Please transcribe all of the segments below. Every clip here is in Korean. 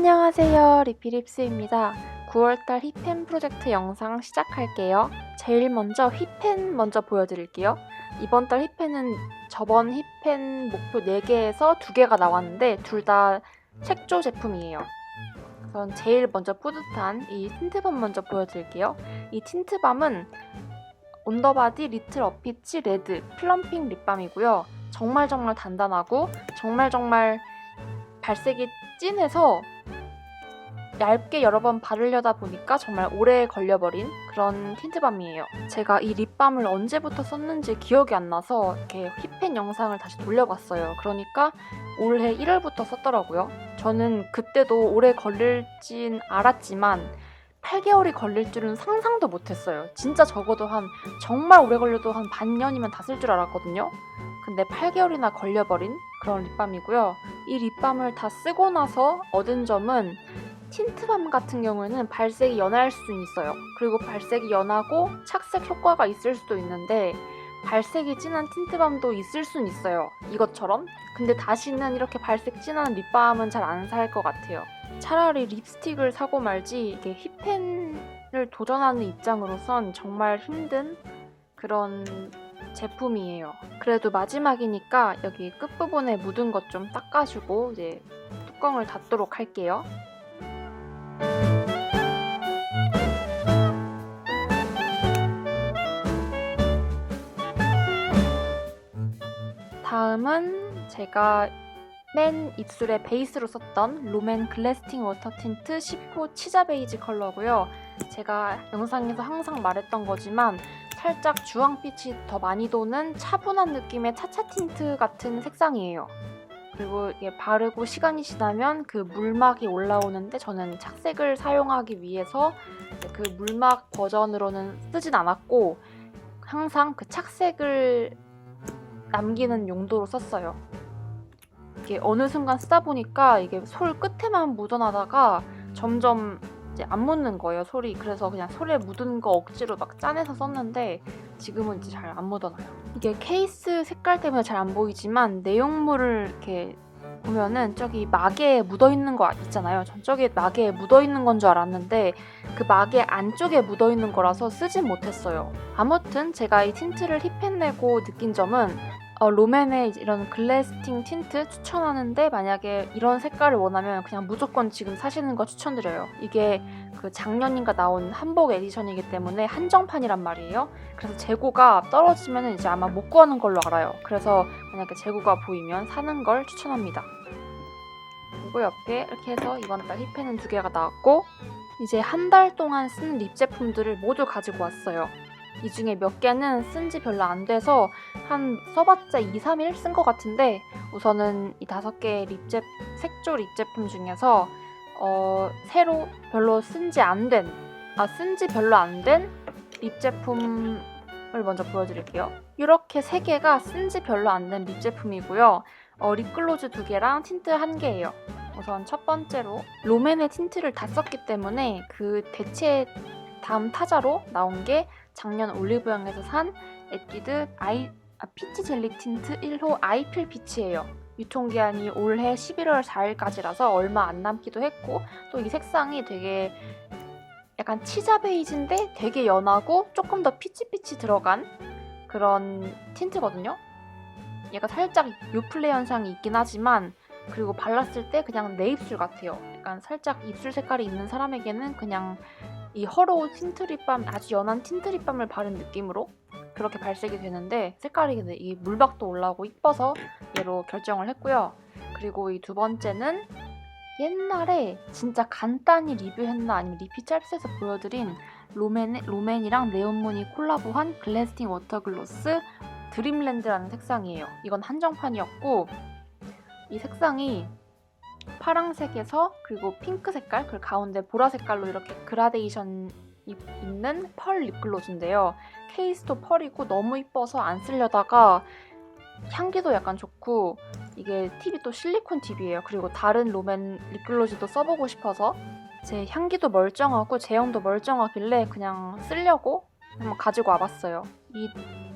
안녕하세요. 리피립스입니다. 9월달 힙펜 프로젝트 영상 시작할게요. 제일 먼저 힙펜 먼저 보여드릴게요. 이번 달 힙펜은 저번 힙펜 목표 4개에서 2개가 나왔는데 둘다 색조 제품이에요. 우선 제일 먼저 뿌듯한 이 틴트밤 먼저 보여드릴게요. 이 틴트밤은 온더바디 리틀 어피치 레드 플럼핑 립밤이고요. 정말 정말 단단하고 정말 정말 발색이 진해서 얇게 여러 번 바르려다 보니까 정말 오래 걸려버린 그런 틴트밤이에요. 제가 이 립밤을 언제부터 썼는지 기억이 안 나서 이렇게 힙펜 영상을 다시 돌려봤어요. 그러니까 올해 1월부터 썼더라고요. 저는 그때도 오래 걸릴진 알았지만 8개월이 걸릴 줄은 상상도 못했어요. 진짜 적어도 한 정말 오래 걸려도 한 반년이면 다 쓸 줄 알았거든요. 근데 8개월이나 걸려버린 그런 립밤이고요. 이 립밤을 다 쓰고 나서 얻은 점은 틴트밤 같은 경우에는 발색이 연할 수 있어요. 그리고 발색이 연하고 착색 효과가 있을 수도 있는데 발색이 진한 틴트밤도 있을 수는 있어요. 이것처럼. 근데 다시는 이렇게 발색 진한 립밤은 잘 안 살 것 같아요. 차라리 립스틱을 사고 말지 이게 힙펜을 도전하는 입장으로선 정말 힘든 그런 제품이에요. 그래도 마지막이니까 여기 끝부분에 묻은 것 좀 닦아주고 이제 뚜껑을 닫도록 할게요. 다음은 제가 맨 입술에 베이스로 썼던 롬앤 글래스팅 워터 틴트 10호 치자 베이지 컬러고요. 제가 영상에서 항상 말했던 거지만 살짝 주황빛이 더 많이 도는 차분한 느낌의 차차 틴트 같은 색상이에요. 그리고 이게 바르고 시간이 지나면 그 물막이 올라오는데 저는 착색을 사용하기 위해서 그 물막 버전으로는 쓰진 않았고 항상 그 착색을 남기는 용도로 썼어요. 이게 어느 순간 쓰다 보니까 이게 솔 끝에만 묻어나다가 점점 이제 안 묻는 거예요 솔이. 그래서 그냥 솔에 묻은 거 억지로 막 짜내서 썼는데 지금은 이제 잘 안 묻어나요. 이게 케이스 색깔 때문에 잘 안 보이지만 내용물을 이렇게 보면은 저기 막에 묻어 있는 거 있잖아요. 전 저기 막에 묻어 있는 건 줄 알았는데 그 막의 안쪽에 묻어 있는 거라서 쓰진 못했어요. 아무튼 제가 이 틴트를 힙해내고 느낀 점은 어, 롬앤의 이런 글래스팅 틴트 추천하는데 만약에 이런 색깔을 원하면 그냥 무조건 지금 사시는 거 추천드려요. 이게 그 작년인가 나온 한복 에디션이기 때문에 한정판이란 말이에요. 그래서 재고가 떨어지면 이제 아마 못 구하는 걸로 알아요. 그래서 만약에 재고가 보이면 사는 걸 추천합니다. 그리고 옆에 이렇게 해서 이번 달 힙펜은 두 개가 나왔고 이제 한 달 동안 쓴 립 제품들을 모두 가지고 왔어요. 이 중에 몇 개는 쓴 지 별로 안 돼서 한 써봤자 2, 3일 쓴 것 같은데 우선은 이 다섯 개의 립 제, 색조 립 제품 중에서 어, 새로 별로 쓴 지 안 된, 아, 쓴 지 별로 안 된 립 제품을 먼저 보여드릴게요. 이렇게 세 개가 쓴 지 별로 안 된 립 제품이고요. 어, 립글로즈 두 개랑 틴트 한 개예요. 우선 첫 번째로 롬앤의 틴트를 다 썼기 때문에 그 대체 다음 타자로 나온 게 작년 올리브영에서 산 에뛰드 아이 아, 피치 젤리 틴트 1호 아이필 피치예요. 유통기한이 올해 11월 4일까지라서 얼마 안 남기도 했고 또 이 색상이 되게 약간 치자 베이지인데 되게 연하고 조금 더 피치피치 들어간 그런 틴트거든요. 얘가 살짝 요플레 현상이 있긴 하지만 그리고 발랐을 때 그냥 내 입술 같아요. 약간 살짝 입술 색깔이 있는 사람에게는 그냥 이 허로운 틴트 립밤 아주 연한 틴트 립밤을 바른 느낌으로 그렇게 발색이 되는데 색깔이 이 물박도 올라오고 이뻐서 얘로 결정을 했고요. 그리고 이 두 번째는 옛날에 진짜 간단히 리뷰했나 아니면 리피 짤스에서 보여드린 롬앤, 롬앤이랑 네온문이 콜라보한 글래스팅 워터 글로스 드림랜드라는 색상이에요. 이건 한정판이었고 이 색상이 파랑색에서 그리고 핑크 색깔 그리고 가운데 보라 색깔로 이렇게 그라데이션 있는 펄 립글로즈인데요. 케이스도 펄이고 너무 이뻐서 안 쓰려다가 향기도 약간 좋고 이게 팁이 또 실리콘 팁이에요. 그리고 다른 롬앤 립글로즈도 써보고 싶어서 제 향기도 멀쩡하고 제형도 멀쩡하길래 그냥 쓰려고 한번 가지고 와봤어요. 이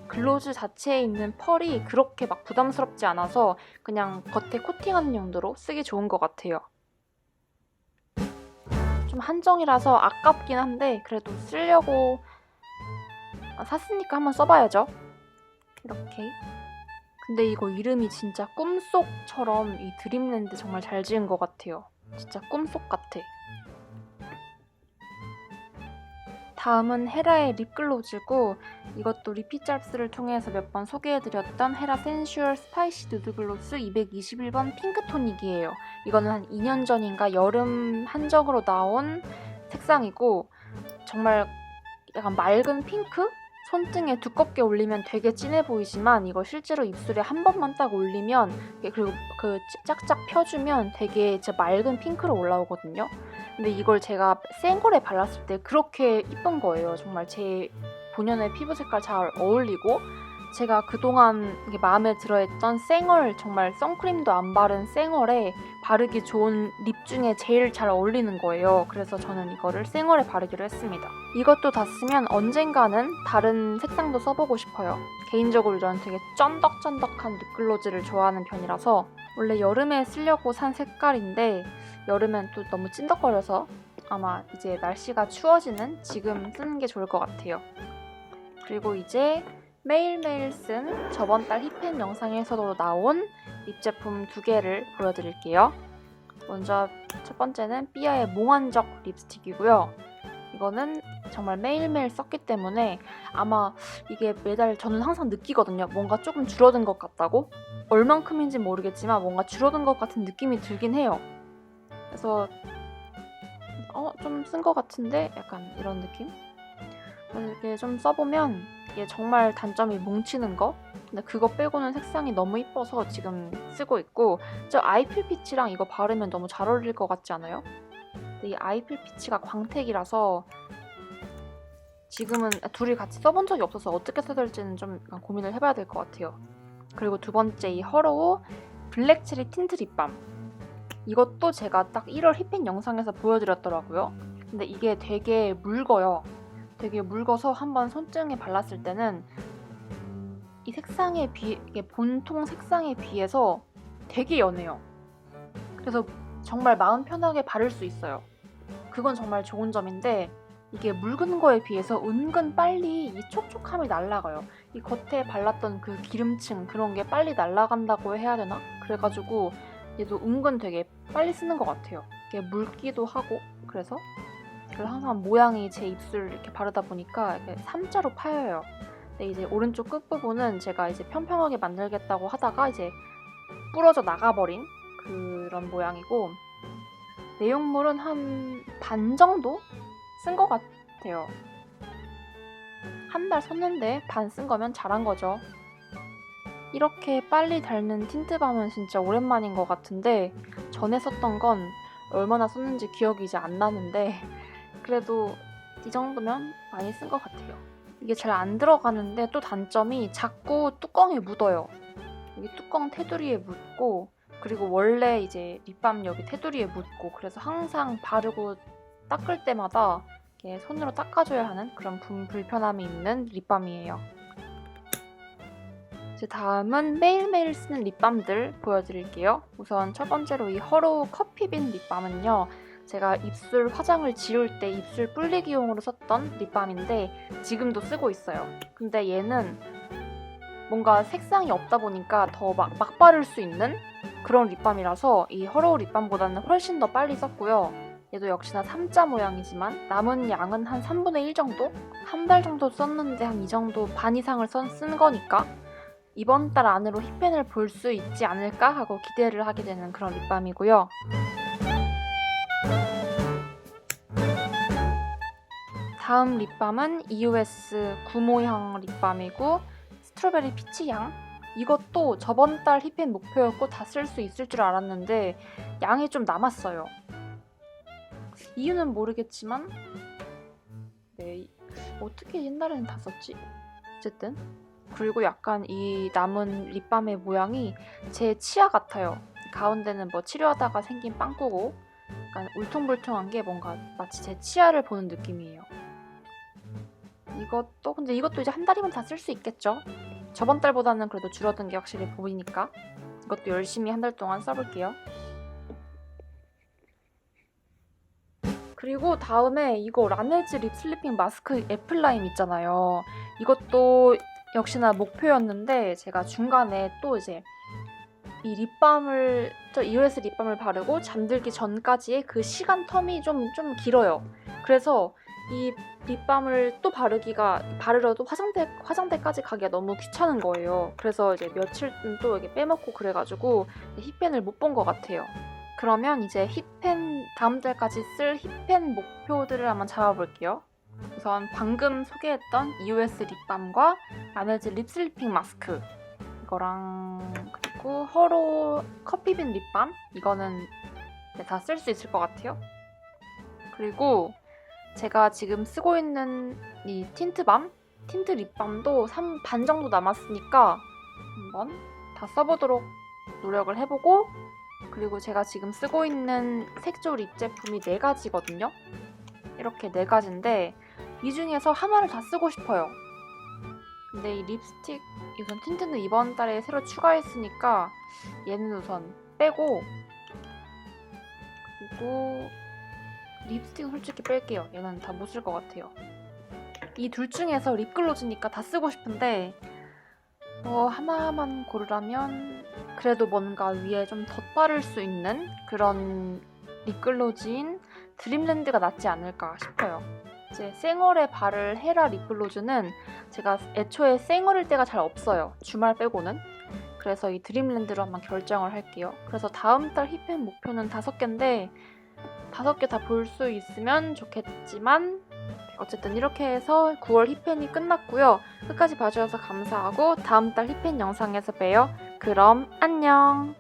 글로즈 자체에 있는 펄이 그렇게 막 부담스럽지 않아서 그냥 겉에 코팅하는 용도로 쓰기 좋은 것 같아요. 좀 한정이라서 아깝긴 한데 그래도 쓰려고 아, 샀으니까 한번 써봐야죠. 이렇게. 근데 이거 이름이 진짜 꿈속처럼 이 드림랜드 정말 잘 지은 것 같아요. 진짜 꿈속 같아. 다음은 헤라의 립글로즈고 이것도 리피짤스를 통해서 몇 번 소개해드렸던 헤라 센슈얼 스파이시 누드글로스 221번 핑크토닉이에요. 이거는 한 2년 전인가 여름 한정으로 나온 색상이고 정말 약간 맑은 핑크? 손등에 두껍게 올리면 되게 진해 보이지만 이거 실제로 입술에 한 번만 딱 올리면 그리고 그 짝짝 펴주면 되게 진짜 맑은 핑크로 올라오거든요. 근데 이걸 제가 생얼에 발랐을 때 그렇게 이쁜 거예요. 정말 제 본연의 피부 색깔 잘 어울리고 제가 그동안 마음에 들어했던 생얼 정말 선크림도 안 바른 생얼에 바르기 좋은 립 중에 제일 잘 어울리는 거예요. 그래서 저는 이거를 생얼에 바르기로 했습니다. 이것도 다 쓰면 언젠가는 다른 색상도 써보고 싶어요. 개인적으로 이런 되게 쫀덕쫀덕한 립글로즈를 좋아하는 편이라서 원래 여름에 쓰려고 산 색깔인데 여름엔 또 너무 찐덕거려서 아마 이제 날씨가 추워지는 지금 쓰는 게 좋을 것 같아요. 그리고 이제 매일매일 쓴 저번 달 힙팬 영상에서도 나온 립 제품 두 개를 보여드릴게요. 먼저 첫 번째는 삐아의 몽환적 립스틱이고요. 이거는 정말 매일매일 썼기 때문에 아마 이게 매달 저는 항상 느끼거든요. 뭔가 조금 줄어든 것 같다고? 얼만큼인지 모르겠지만 뭔가 줄어든 것 같은 느낌이 들긴 해요. 그래서 어, 좀 쓴 것 같은데? 약간 이런 느낌? 이렇게 좀 써보면 이게 정말 단점이 뭉치는 거? 근데 그거 빼고는 색상이 너무 이뻐서 지금 쓰고 있고 저 아이필 피치랑 이거 바르면 너무 잘 어울릴 것 같지 않아요? 근데 이 아이필 피치가 광택이라서 지금은 둘이 같이 써본 적이 없어서 어떻게 써야 될지는 좀 고민을 해봐야 될 것 같아요. 그리고 두 번째 이 허로우 블랙 체리 틴트 립밤 이것도 제가 딱 1월 힙핀 영상에서 보여드렸더라고요. 근데 이게 되게 묽어요. 되게 묽어서 한번 손등에 발랐을 때는 이 색상에 비해 본통 색상에 비해서 되게 연해요. 그래서 정말 마음 편하게 바를 수 있어요. 그건 정말 좋은 점인데 이게 묽은 거에 비해서 은근 빨리 이 촉촉함이 날아가요. 이 겉에 발랐던 그 기름층 그런 게 빨리 날아간다고 해야 되나? 그래가지고 얘도 은근 되게 빨리 쓰는 것 같아요. 이게 묽기도 하고 그래서 항상 모양이 제 입술 이렇게 바르다 보니까 이렇게 삼자로 파여요. 근데 이제 오른쪽 끝부분은 제가 이제 평평하게 만들겠다고 하다가 이제 부러져 나가버린 그런 모양이고 내용물은 한 반 정도 쓴 것 같아요. 한 달 썼는데 반 쓴 거면 잘한 거죠. 이렇게 빨리 닳는 틴트밤은 진짜 오랜만인 것 같은데 전에 썼던 건 얼마나 썼는지 기억이 이제 안 나는데 그래도 이 정도면 많이 쓴 것 같아요. 이게 잘 안 들어가는데 또 단점이 자꾸 뚜껑에 묻어요. 여기 뚜껑 테두리에 묻고 그리고 원래 이제 립밤 여기 테두리에 묻고 그래서 항상 바르고 닦을 때마다 이렇게 손으로 닦아줘야 하는 그런 불편함이 있는 립밤이에요. 이제 다음은 매일매일 쓰는 립밤들 보여드릴게요. 우선 첫 번째로 이 허로우 커피빈 립밤은요. 제가 입술 화장을 지울 때 입술 불리기용으로 썼던 립밤인데 지금도 쓰고 있어요. 근데 얘는 뭔가 색상이 없다 보니까 더 막 막 바를 수 있는 그런 립밤이라서 이 허로우 립밤보다는 훨씬 더 빨리 썼고요. 얘도 역시나 3자 모양이지만 남은 양은 한 3분의 1 정도? 한 달 정도 썼는데 한 이 정도 반 이상을 쓴 거니까 이번 달 안으로 힙펜을 볼 수 있지 않을까 하고 기대를 하게 되는 그런 립밤이고요. 다음 립밤은 EOS 구모향 립밤이고 스트로베리 피치향 이것도 저번 달 힙펜 목표였고 다 쓸 수 있을 줄 알았는데 양이 좀 남았어요. 이유는 모르겠지만 네, 어떻게 옛날에는 다 썼지? 어쨌든 그리고 약간 이 남은 립밤의 모양이 제 치아 같아요. 가운데는 뭐 치료하다가 생긴 빵꾸고 약간 울퉁불퉁한 게 뭔가 마치 제 치아를 보는 느낌이에요. 이것도 근데 이것도 이제 한 달이면 다 쓸 수 있겠죠. 저번 달보다는 그래도 줄어든 게 확실히 보이니까 이것도 열심히 한 달 동안 써볼게요. 그리고 다음에 이거 라네즈 립 슬리핑 마스크 애플라임 있잖아요. 이것도 역시나 목표였는데 제가 중간에 또 이제 이 립밤을 저 EOS 립밤을 바르고 잠들기 전까지의 그 시간 텀이 좀좀 길어요. 그래서 이 립밤을 또 바르기가 바르러도 화장대 화장대까지 가기가 너무 귀찮은 거예요. 그래서 이제 며칠 또 이게 빼먹고 그래가지고 힙펜을 못 본 것 같아요. 그러면 이제 힙펜 다음 달까지 쓸 힙펜 목표들을 한번 잡아볼게요. 우선 방금 소개했던 EOS 립밤과 라네즈 립 슬리핑 마스크 이거랑 그리고 허로 커피빈 립밤 이거는 네, 다쓸 수 있을 것 같아요. 그리고 제가 지금 쓰고 있는 이 틴트밤 틴트 립밤도 3 반 정도 남았으니까 한번 다 써보도록 노력을 해보고 그리고 제가 지금 쓰고 있는 색조 립 제품이 네 가지거든요. 이렇게 네 가지인데 이 중에서 하나를 다 쓰고 싶어요. 근데 이 립스틱 우선 틴트는 이번 달에 새로 추가했으니까 얘는 우선 빼고 그리고 립스틱은 솔직히 뺄게요. 얘는 다 못 쓸 것 같아요. 이 둘 중에서 립글로즈니까 다 쓰고 싶은데 어, 하나만 고르라면 그래도 뭔가 위에 좀 덧바를 수 있는 그런 립글로즈인 드림랜드가 낫지 않을까 싶어요. 이제 생얼에 바를 헤라 립글로즈는 제가 애초에 생얼일 때가 잘 없어요. 주말 빼고는. 그래서 이 드림랜드로 한번 결정을 할게요. 그래서 다음 달 힙펜 목표는 다섯 개인데 다섯 개 다 볼 수 있으면 좋겠지만 어쨌든 이렇게 해서 9월 힙펜이 끝났고요. 끝까지 봐주셔서 감사하고 다음 달 힙펜 영상에서 봬요. 그럼 안녕!